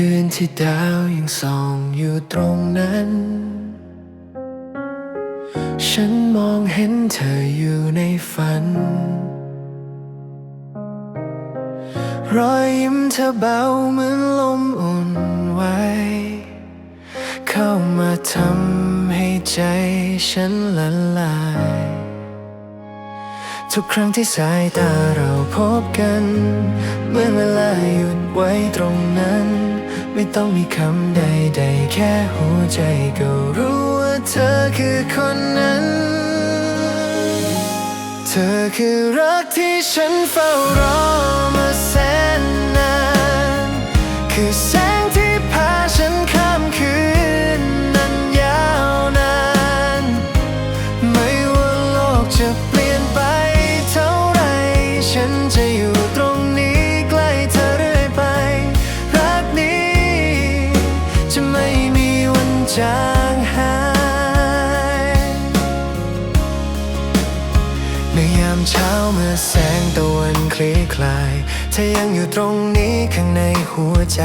คืนที่ดาวยังส่องอยู่ตรงนั้น ฉันมองเห็นเธออยู่ในฝัน รอยยิ้มเธอเบาเหมือนลมอุ่นไว้ เข้ามาทำให้ใจฉันละลาย ทุกครั้งที่สายตาเราพบกันเหมื่อนเวลาหยุดไว้ตรงนั้น ไม่ต้องมีคำใดๆ แค่หัวใจก็รู้ว่าเธอคือคนนั้น เธอคือรักที่ฉันเฝ้ารอมาแสนนาน คือแสงที่พาฉันข้ามคืนนั้นยาวนาน ไม่ว่าโลกจะ ธอยังอยู่ตรงนี้ข้างในหัวใจ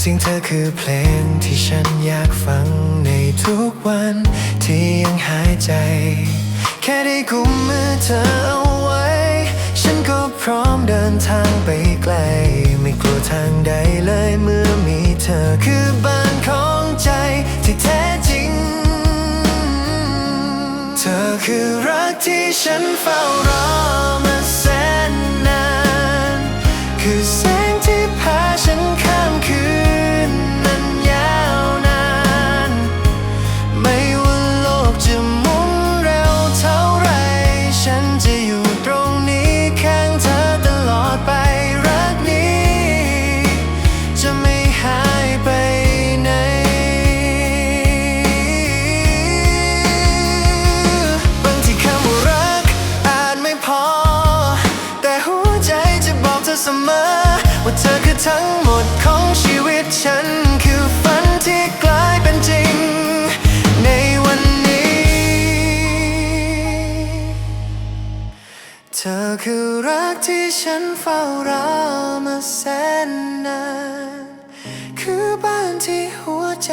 สียงเธอคือเพลงที่ฉันอยากฟังในทุกวันที่ยังหายใจ แค่ได้กุมมือเธอเอาไว้ ฉันก็พร้อมเดินทางไปไกล ไม่กลัวทางใดเลยเมื่อมีเธอคือบ้านของใจที่แท้จริง เธอคือรักที่ฉันเฝ้ารอม คื ทั้งหมดของชีวิตฉันคือฝันที่กลายเป็นจริง ในวันนี้ เธอคือรักที่ฉันเฝ้ารอมาแสนนาน คือบ้านที่หัวใจ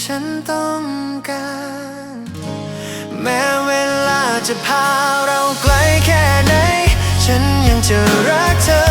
ฉันต้องการ แม้เวลาจะพาเราไกลแค่ไหน ฉันยังจะรักเธอ